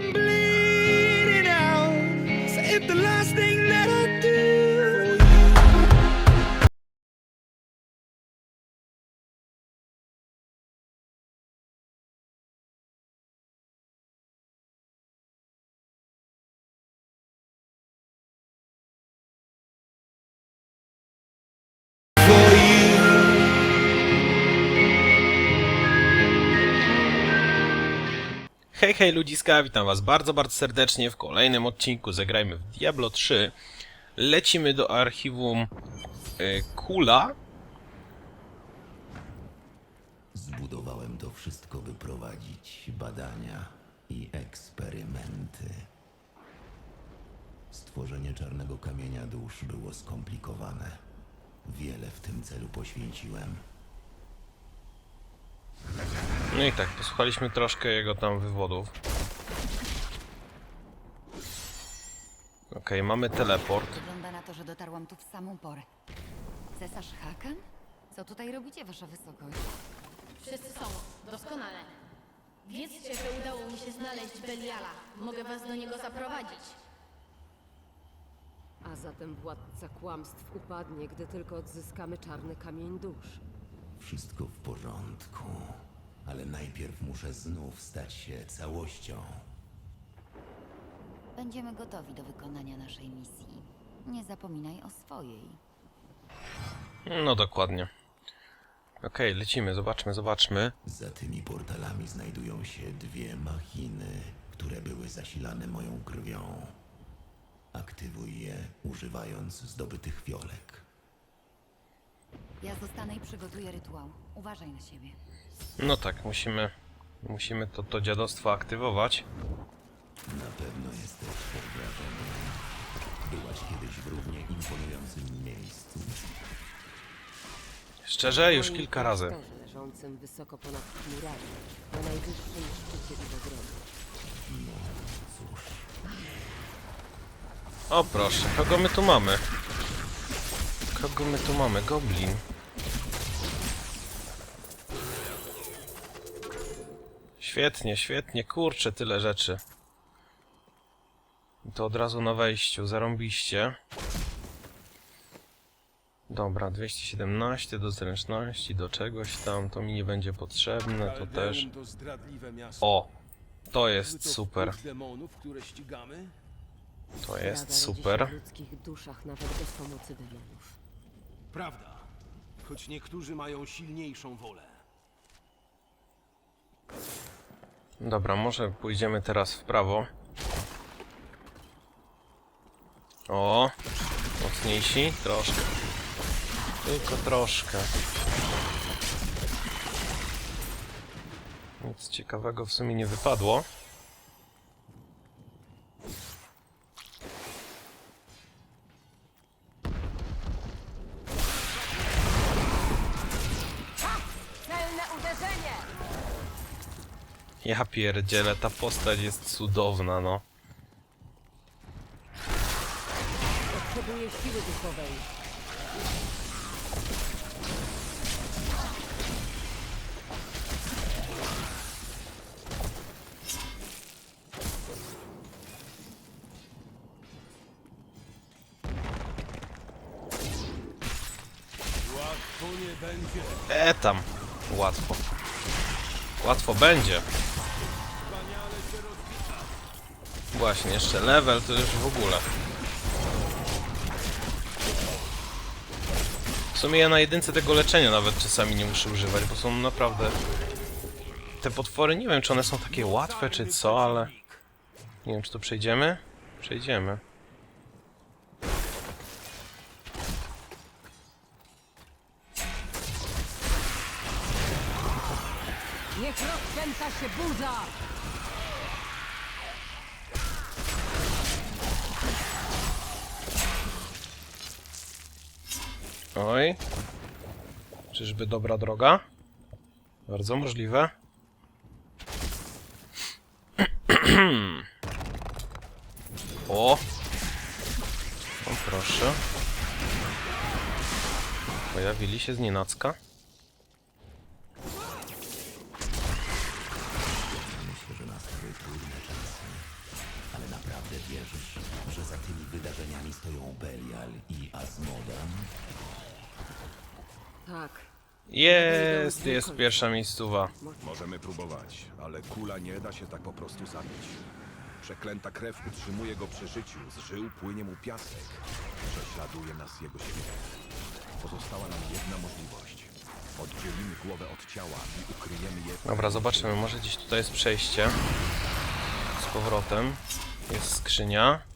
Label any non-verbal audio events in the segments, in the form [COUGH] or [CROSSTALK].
I'm Hej, hej ludziska, witam was bardzo, bardzo serdecznie w kolejnym odcinku Zagrajmy w Diablo 3. Lecimy do archiwum y, Kula. Zbudowałem to wszystko, by prowadzić badania i eksperymenty. Stworzenie czarnego kamienia dusz było skomplikowane. Wiele w tym celu poświęciłem. No i tak, posłuchaliśmy troszkę jego tam wywodów. Okej, mamy teleport. Wygląda na to, że dotarłam tu w samą porę. Cesarz Hakan? Co tutaj robicie, wasza wysokość? Wszyscy są. Doskonale. Wiedzcie, że udało mi się znaleźć Beliala. Mogę was do niego zaprowadzić. A zatem władca kłamstw upadnie, gdy tylko odzyskamy czarny kamień dusz. Wszystko w porządku, ale najpierw muszę znów stać się całością. Będziemy gotowi do wykonania naszej misji. Nie zapominaj o swojej. No dokładnie. Okej, lecimy, zobaczmy, zobaczmy. Za tymi portalami znajdują się dwie machiny, które były zasilane moją krwią. Aktywuj je, używając zdobytych fiolek. Ja zostanę i przygotuję rytuał. Uważaj na siebie. No tak, musimy, musimy to, to dziadostwo aktywować. Na pewno jesteś pod wrażeniem. Byłaś kiedyś w równie imponującym miejscu. Szczerze, już kilka razy. leżącym wysoko ponad chmurami, na najwyższym szczycie. Cóż, O proszę, kogo my tu mamy? Kogo my tu mamy? Goblin. Świetnie, świetnie, kurczę, tyle rzeczy. I To od razu na wejściu, zarąbiście. Dobra, 217 do zręczności, do czegoś tam, to mi nie będzie potrzebne, to też. O, to jest super, to jest super. Prawda. Choć niektórzy mają silniejszą wolę. Dobra, może pójdziemy teraz w prawo. O, mocniejsi? Troszkę. Tylko troszkę. Nic ciekawego w sumie nie wypadło. Ja pierdzielę, ta postać jest cudowna, no. Potrzebuję siły duchowej. Łatwo nie będzie. E tam, łatwo. Łatwo będzie. Właśnie, jeszcze level to już w ogóle. W sumie ja na jedynce tego leczenia nawet czasami nie muszę używać, bo są naprawdę... Te potwory, nie wiem czy one są takie łatwe czy co, ale... Nie wiem czy to przejdziemy? Przejdziemy. Się burza! Oj. Czyżby dobra droga? Bardzo możliwe. [CLEARS THROAT] o! O proszę. Pojawili się z nienacka. Tak. Jest, jest pierwsza miejscowa. Możemy próbować, ale kula nie da się tak po prostu zabić. Przeklęta krew utrzymuje go przy życiu, z żył płynie mu piasek. Prześladuje nas jego śmierć. Pozostała nam jedna możliwość. Oddzielimy głowę od ciała i ukryjemy je... Dobra, zobaczymy, może gdzieś tutaj jest przejście. Z powrotem. Jest skrzynia.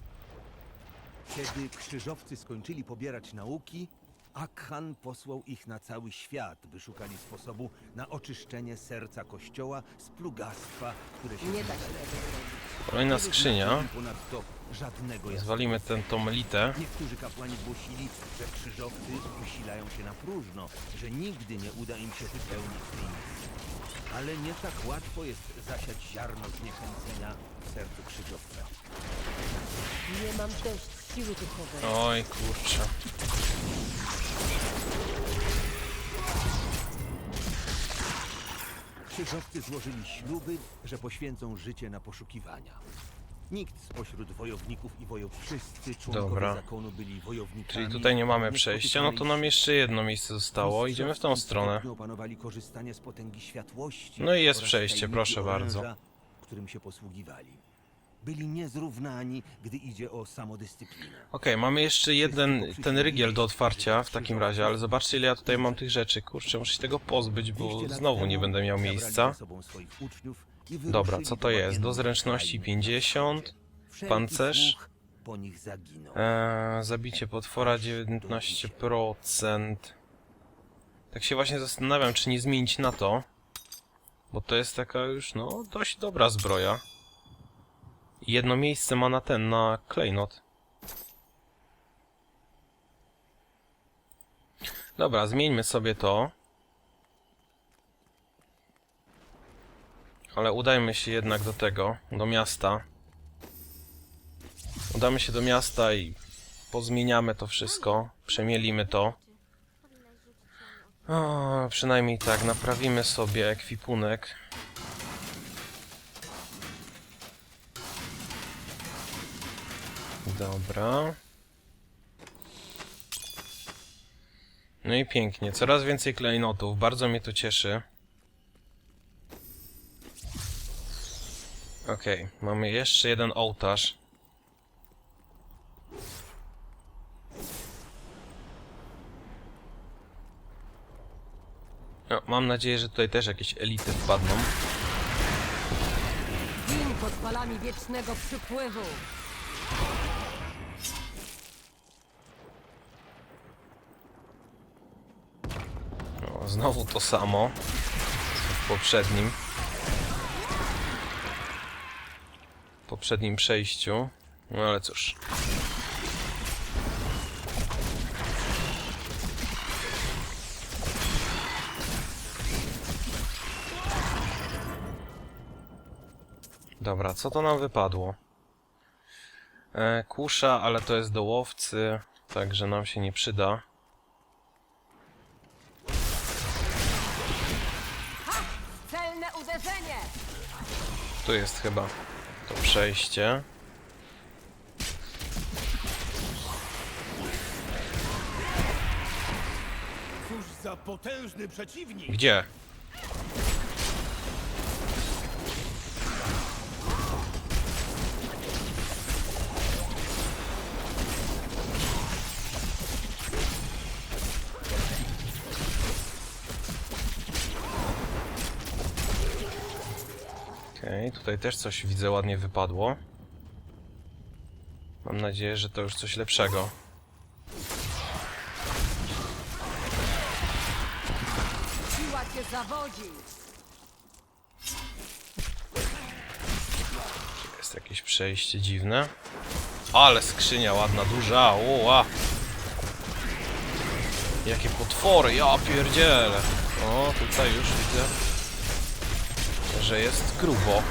Kiedy krzyżowcy skończyli pobierać nauki, Akhan posłał ich na cały świat, by szukali sposobu na oczyszczenie serca kościoła z plugastwa, które się Nie da się tego zrobić. Kolejna skrzynia. Ponadto żadnego jasnego. Zwalimy tę tą elitę. Niektórzy kapłani głosili, że krzyżowcy usilają się na próżno, że nigdy nie uda im się wypełnić tej misji. Ale nie tak łatwo jest zasiać ziarno zniechęcenia w sercu krzyżowca. Nie mam dość siły duchowej. Oj, kurczę. Krzyżowcy złożyli śluby, że poświęcą życie na poszukiwania. Nikt spośród wojowników i wojow... Wszyscy członkowie Dobra. zakonu byli wojownikami. Czyli tutaj nie mamy przejścia, no to nam jeszcze jedno miejsce zostało. Idziemy w tą stronę. Stopniu opanowali korzystanie z potęgi światłości. No i jest oraz przejście, tajemnicy proszę bardzo. oręża, którym się posługiwali. Byli niezrównani, gdy idzie o samodyscyplinę. Okej, mamy jeszcze jeden, ten rygiel do otwarcia w takim razie, ale zobaczcie ile ja tutaj mam tych rzeczy. Kurczę, muszę się tego pozbyć, bo 200 lat znowu nie temu będę miał zabrali miejsca. ze sobą swoich uczniów i Dobra, co to jest? Do zręczności krain. 50. Wszelki pancerz. Eee, zabicie potwora 19%. Tak się właśnie zastanawiam, czy nie zmienić na to. Bo to jest taka już, no, dość dobra zbroja. Jedno miejsce ma na ten, na klejnot. Dobra, zmieńmy sobie to. Ale udajmy się jednak do tego, do miasta. Udamy się do miasta i pozmieniamy to wszystko, przemielimy to. O, przynajmniej tak, naprawimy sobie ekwipunek. Dobra. No i pięknie, coraz więcej klejnotów, bardzo mnie to cieszy. Okej, mamy jeszcze jeden ołtarz. No, mam nadzieję, że tutaj też jakieś elity wpadną. Gin pod falami wiecznego przypływu. O, znowu to samo. co W poprzednim. Poprzednim przejściu. No ale cóż. Dobra, co to nam wypadło? E, kusza, ale to jest do łowcy, także nam się nie przyda. Tu jest chyba to przejście. Cóż za potężny przeciwnik! Gdzie? Tutaj też coś widzę ładnie wypadło. Mam nadzieję, że to już coś lepszego. Siła cię zawodzi! Jest jakieś przejście dziwne. Ale skrzynia ładna, duża, oła. Jakie potwory, ja pierdzielę. O, tutaj już widzę, że jest grubo.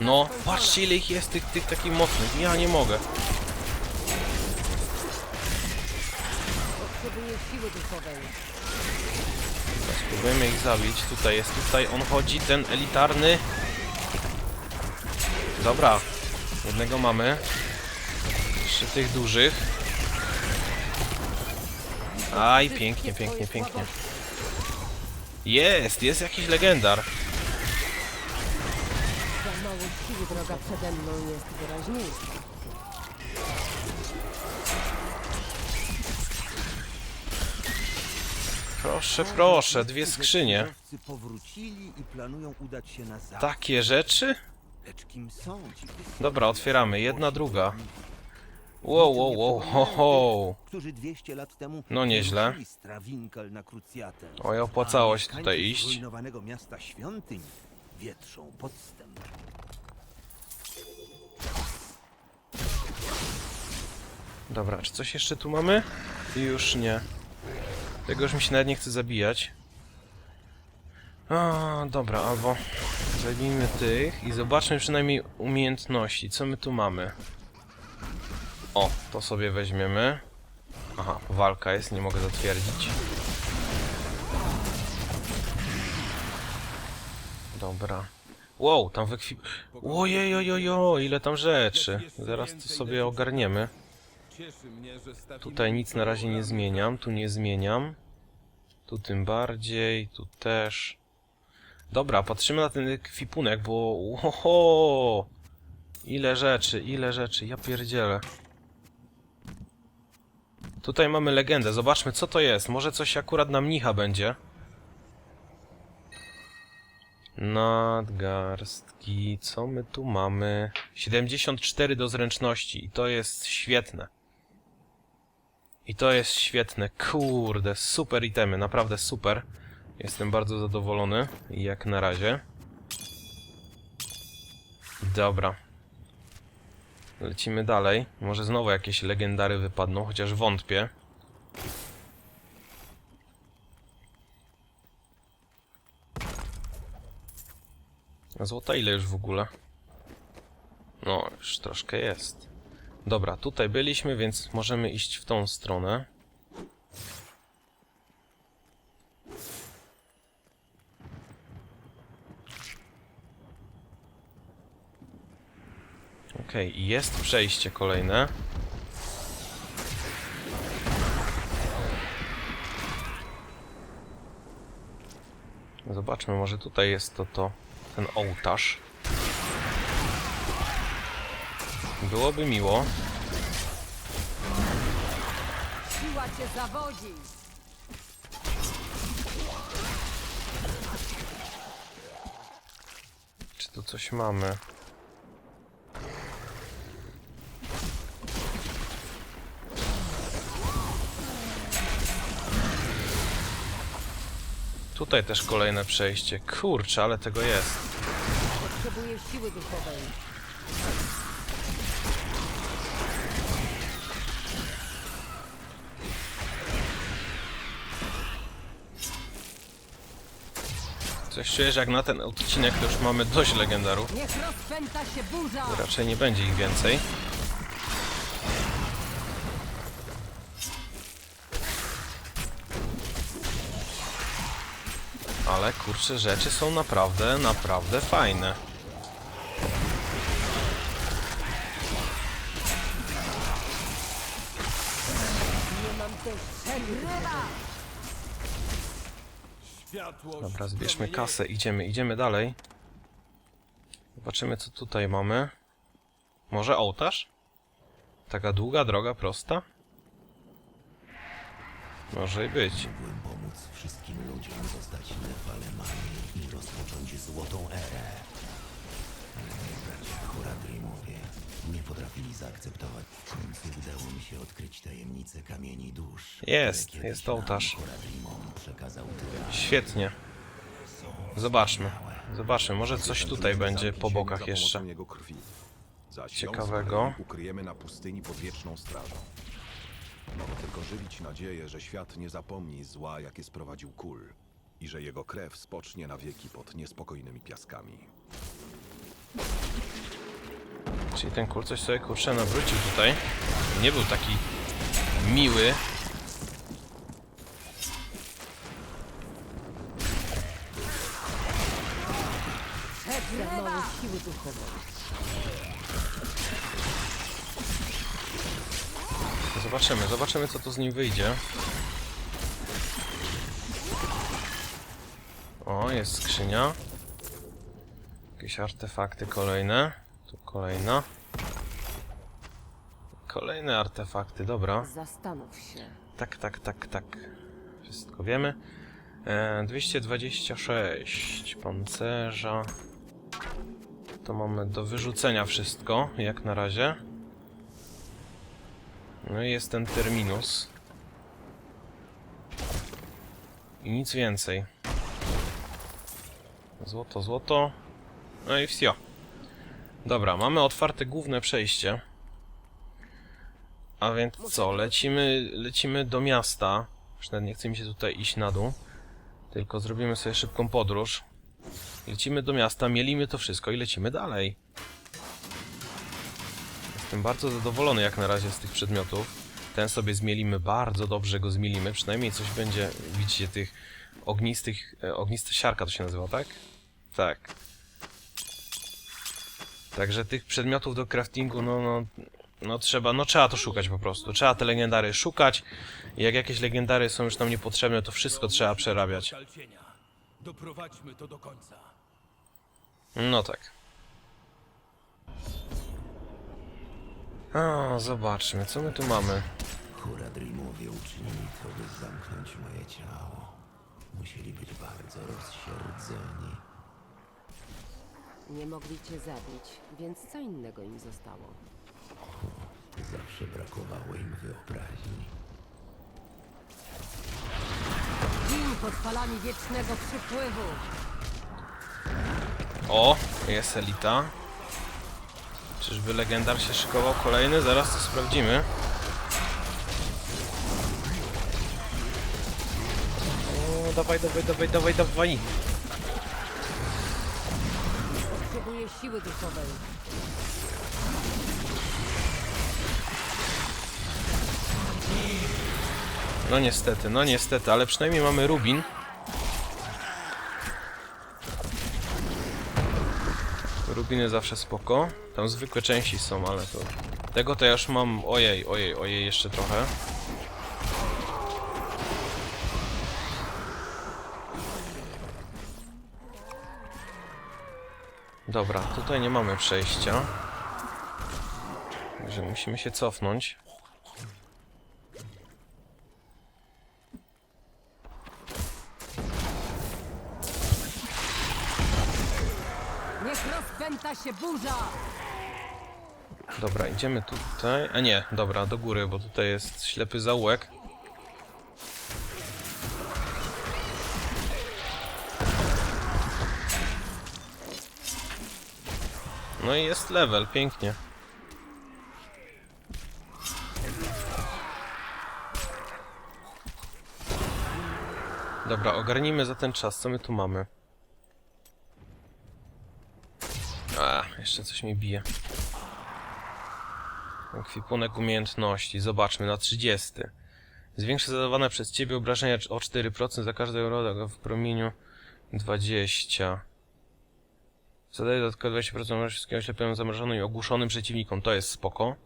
No, patrzcie ile ich jest, tych, tych takich mocnych. Ja nie mogę. Potrzebuję siły duchowej. Spróbujemy ich zabić. Tutaj jest, tutaj on chodzi, ten elitarny. Dobra, jednego mamy. Jeszcze tych dużych. Aj, pięknie, pięknie, pięknie. Jest, jest jakiś legendar. Za mało siły droga przede mną jest wyraźniejsza. Proszę, proszę, dwie skrzynie. Powrócili i planują udać się na zachód. Takie rzeczy? Lecz kim są ci Dobra, otwieramy. Jedna, druga. Wow, wow, wow, ho, ho. Którzy 200 lat temu No nieźle. wyruszyli z Trawinkal na krucjatę. Oj, opłacało się tutaj iść. zrujnowanego miasta świątyń wietrzą podstęp. Dobra, czy coś jeszcze tu mamy? Już nie. Tego już mi się nawet nie chce zabijać. A, dobra, albo zabijmy tych i zobaczmy przynajmniej umiejętności. Co my tu mamy? O, to sobie weźmiemy. Aha, walka jest, nie mogę zatwierdzić. Dobra. Wow, tam wykwip... Ojej, ojej, ojej, ile tam rzeczy. Zaraz to sobie ogarniemy. Tutaj nic na razie nie zmieniam, tu nie zmieniam. Tu tym bardziej, tu też. Dobra, patrzymy na ten kwipunek, bo... Oho! Ile rzeczy, ile rzeczy, ja pierdzielę. Tutaj mamy legendę, zobaczmy co to jest. Może coś akurat na mnicha będzie. Nadgarstki, co my tu mamy? 74 do zręczności i to jest świetne. I to jest świetne, kurde, super itemy, naprawdę super. Jestem bardzo zadowolony, jak na razie. Dobra. Lecimy dalej. Może znowu jakieś legendary wypadną, chociaż wątpię. Złota ile już w ogóle? No, już troszkę jest. Dobra, tutaj byliśmy, więc możemy iść w tą stronę. Okej, i jest przejście kolejne. Zobaczmy, może tutaj jest to to, ten ołtarz. Byłoby miło. Siła cię zawodzi! Czy tu coś mamy? Tutaj też kolejne przejście. Kurczę, ale tego jest. Potrzebuję siły duchowej. Coś czuję, że jak na ten odcinek to już mamy dość legendarów. Niech rozpęta się burza! Raczej nie będzie ich więcej. Ale kurczę, rzeczy są naprawdę, naprawdę fajne. Dobra, zbierzmy kasę, idziemy, idziemy dalej. Zobaczymy, co tutaj mamy. Może ołtarz? Taka długa droga, prosta? Może i być. Ludziom zostać nefalemami i rozpocząć złotą erę. Nie potrafili zaakceptować. W końcu udało mi się odkryć tajemnicę kamieni dusz. Jest, które kiedyś jest nam, ołtarz. Przekazał tyran. Świetnie. Zobaczmy. Zobaczmy, może coś tutaj będzie po bokach za jeszcze. pomocą Jego krwi. Zaś ją Ciekawego. z ukryjemy na pustyni pod wieczną strażą. Mogę tylko żywić nadzieję, że świat nie zapomni zła, jakie sprowadził kul i że jego krew spocznie na wieki pod niespokojnymi piaskami. Czyli ten kul coś sobie kurczę nawrócił tutaj. Nie był taki miły. Ze mną siły duchowej. Zobaczymy, zobaczymy co tu z nim wyjdzie. O, jest skrzynia. Jakieś artefakty kolejne. Tu kolejna. Kolejne artefakty, dobra. Zastanów się. Tak, tak, tak, tak. Wszystko wiemy. E, 226 pancerza. To mamy do wyrzucenia wszystko, jak na razie. No i jest ten terminus. I nic więcej. Złoto, złoto. No i wsio. Dobra, mamy otwarte główne przejście. A więc co, lecimy, lecimy do miasta. Już nawet nie chce mi się tutaj iść na dół. Tylko zrobimy sobie szybką podróż. Lecimy do miasta, mielimy to wszystko i lecimy dalej. Jestem bardzo zadowolony jak na razie z tych przedmiotów. Ten sobie zmielimy, bardzo dobrze go zmielimy. Przynajmniej coś będzie, widzicie, tych ognistych, e, ognista siarka to się nazywa, tak? Tak. Także tych przedmiotów do craftingu, no, no, no trzeba, no trzeba to szukać po prostu. Trzeba te legendary szukać. I jak jakieś legendary są już nam niepotrzebne, to wszystko trzeba przerabiać. Doprowadźmy to do końca. No tak. A, zobaczmy, co my tu mamy. Huradrimowie uczynili to, by zamknąć moje ciało. Musieli być bardzo rozsierdzeni. Nie mogli cię zabić, więc co innego im zostało? Zawsze brakowało im wyobraźni. Gin pod falami wiecznego przypływu! O, jest elita. Czyżby legendar się szykował kolejny? Zaraz to sprawdzimy. O, dawaj, dawaj, dawaj, dawaj, dawaj. Potrzebuję siły duchowej. No niestety, no niestety, ale przynajmniej mamy Rubin. Rubiny zawsze spoko. Tam zwykłe części są, ale to... Tego to ja już mam... Ojej, ojej, ojej, jeszcze trochę. Dobra, tutaj nie mamy przejścia. Także musimy się cofnąć. Rozpęta się burza! Dobra, idziemy tutaj. A nie, dobra, do góry, bo tutaj jest ślepy zaułek. No i jest level, pięknie. Dobra, ogarnijmy za ten czas, co my tu mamy. A, jeszcze coś mi bije. Ekwipunek umiejętności. Zobaczmy, na 30. Zwiększa zadawane przez ciebie obrażenia o 4% za każdy euro w promieniu 20. Zadaje dodatkowe 20% obrażeń wszystkiego oślepionym, zamrożonym i ogłuszonym przeciwnikom. To jest spoko.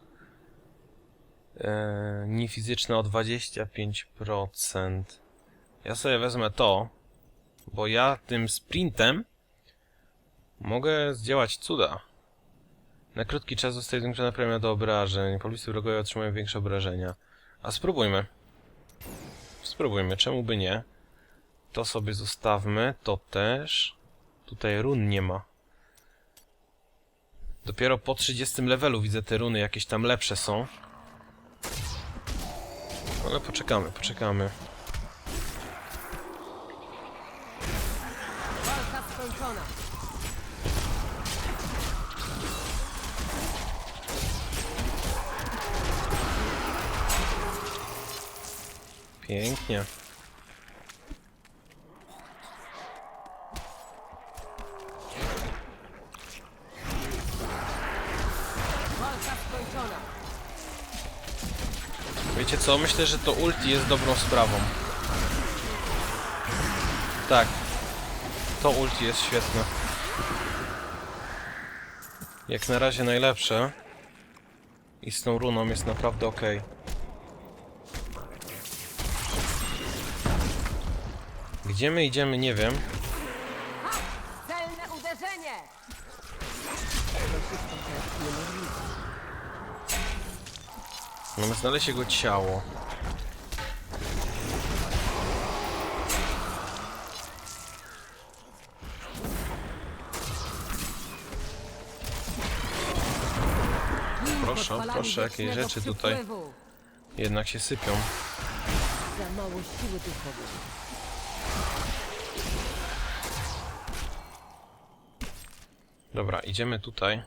Eee, niefizyczne o 25%. Ja sobie wezmę to, bo ja tym sprintem mogę zdziałać cuda. Na krótki czas zostaje zwiększona premia do obrażeń. Pobliscy wrogowie otrzymują większe obrażenia. A spróbujmy. Spróbujmy, czemu by nie? To sobie zostawmy, to też. Tutaj run nie ma. Dopiero po 30 levelu widzę te runy, jakieś tam lepsze są. Ale poczekamy, poczekamy. Pięknie. Walka! Wiecie co? Myślę, że to ulti jest dobrą sprawą. Tak. To ulti jest świetne. jak na razie najlepsze. I z tą runą jest naprawdę ok. Gdzie my idziemy, nie wiem. Celne uderzenie! Mamy znaleźć jego ciało. Proszę, proszę, jakie wiecznego rzeczy tutaj przypływu. jednak się sypią. Za mało siły duchowej. Dobra, idziemy tutaj.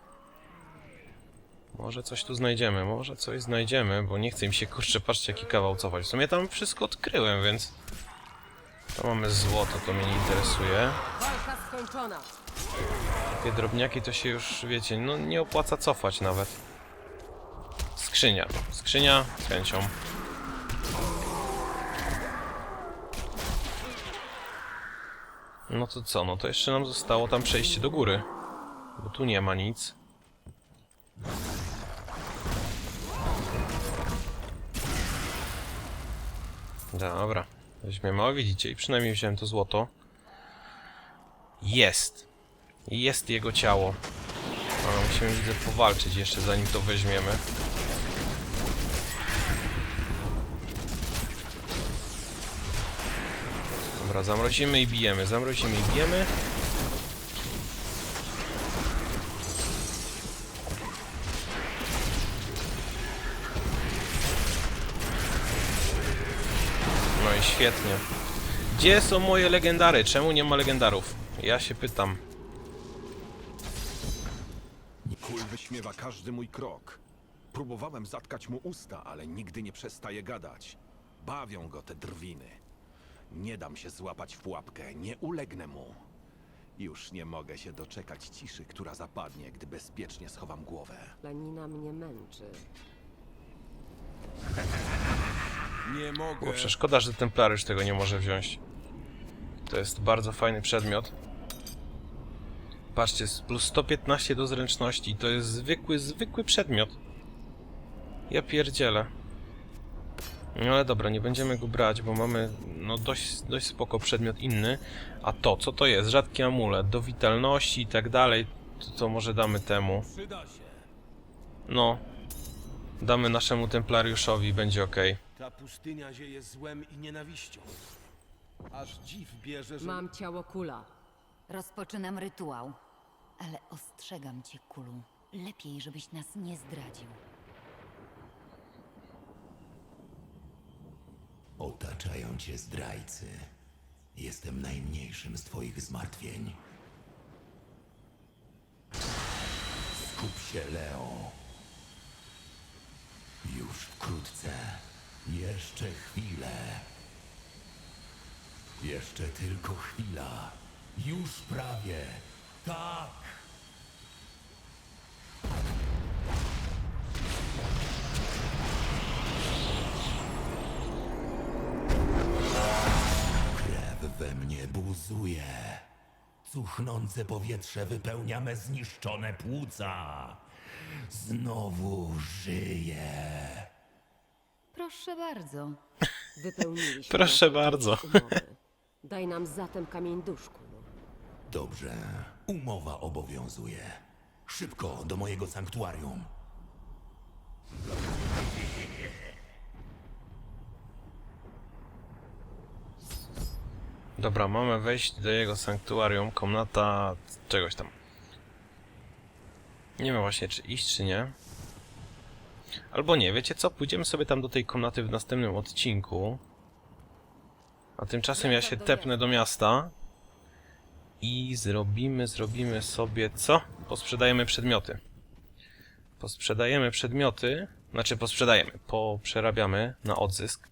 Może coś tu znajdziemy, może coś znajdziemy, bo nie chcę im się, kurczę, patrzcie jaki kawał cofać. W sumie tam wszystko odkryłem, więc... To mamy złoto, to mnie nie interesuje. Walka skończona. Takie drobniaki to się już, wiecie, no nie opłaca cofać nawet. Skrzynia. Skrzynia z chęcią. No to co, no to jeszcze nam zostało tam przejście do góry. Bo tu nie ma nic. Dobra. Weźmiemy, o widzicie, i przynajmniej wziąłem to złoto. Jest. Jest jego ciało. Ale musimy widzę powalczyć jeszcze zanim to weźmiemy. Dobra, zamrozimy i bijemy, zamrozimy i bijemy. No i świetnie. Gdzie są moje legendary? Czemu nie ma legendarów? Ja się pytam. Kul wyśmiewa każdy mój krok. Próbowałem zatkać mu usta, ale nigdy nie przestaje gadać. Bawią go te drwiny. Nie dam się złapać w pułapkę, nie ulegnę mu. Już nie mogę się doczekać ciszy, która zapadnie, gdy bezpiecznie schowam głowę. Lanina mnie męczy. Nie mogę. Kurczę, szkoda, że Templariusz tego nie może wziąć. To jest bardzo fajny przedmiot. Patrzcie, jest plus 115 do zręczności. To jest zwykły, zwykły przedmiot. Ja pierdzielę. No ale dobra, nie będziemy go brać, bo mamy no dość, dość spoko przedmiot inny. A to, co to jest? Rzadki amulet, do witalności i tak dalej. To, to może damy temu. Przyda się. No. Damy naszemu Templariuszowi, będzie ok. Ta pustynia zieje złem i nienawiścią. Aż dziw bierze, że... Mam ciało kula. Rozpoczynam rytuał. Ale ostrzegam cię, Kulu. Lepiej, żebyś nas nie zdradził. Otaczają cię zdrajcy. Jestem najmniejszym z twoich zmartwień. Skup się, Leo. Już wkrótce. Jeszcze chwilę. Jeszcze tylko chwila. Już prawie. Tak. Krew we mnie buzuje. Cuchnące powietrze wypełnia me zniszczone płuca. Znowu żyję. Proszę bardzo. [LAUGHS] Wypełniliśmy Proszę bardzo. umowy. Daj nam zatem kamień dusz, kulu. Dobrze, umowa obowiązuje. Szybko do mojego sanktuarium. Dobra, mamy wejść do jego sanktuarium, komnata czegoś tam. Nie wiem właśnie, czy iść, czy nie. Albo nie, wiecie co? Pójdziemy sobie tam do tej komnaty w następnym odcinku. A tymczasem ja się tepnę do miasta. I zrobimy, zrobimy sobie co? Posprzedajemy przedmioty. Posprzedajemy przedmioty, znaczy posprzedajemy, poprzerabiamy na odzysk.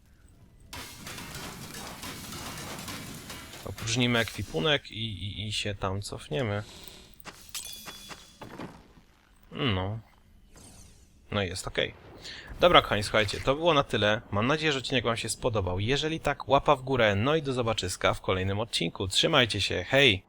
Opróżnimy ekwipunek i, i, i się tam cofniemy. No. No jest ok. Dobra, kochani, słuchajcie, to było na tyle. Mam nadzieję, że odcinek Wam się spodobał. Jeżeli tak, łapa w górę. No i do zobaczyska w kolejnym odcinku. Trzymajcie się, hej!